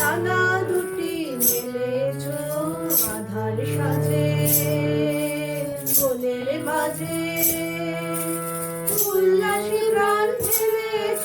ডানা দুটি মেলেছ আধার সাজে কোলের মাঝে। উল্লাসী প্রাণ মেলেছ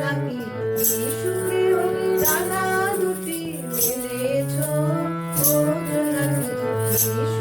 নাকি সুখে ওই ডানা দুটি মেলেছ নাকি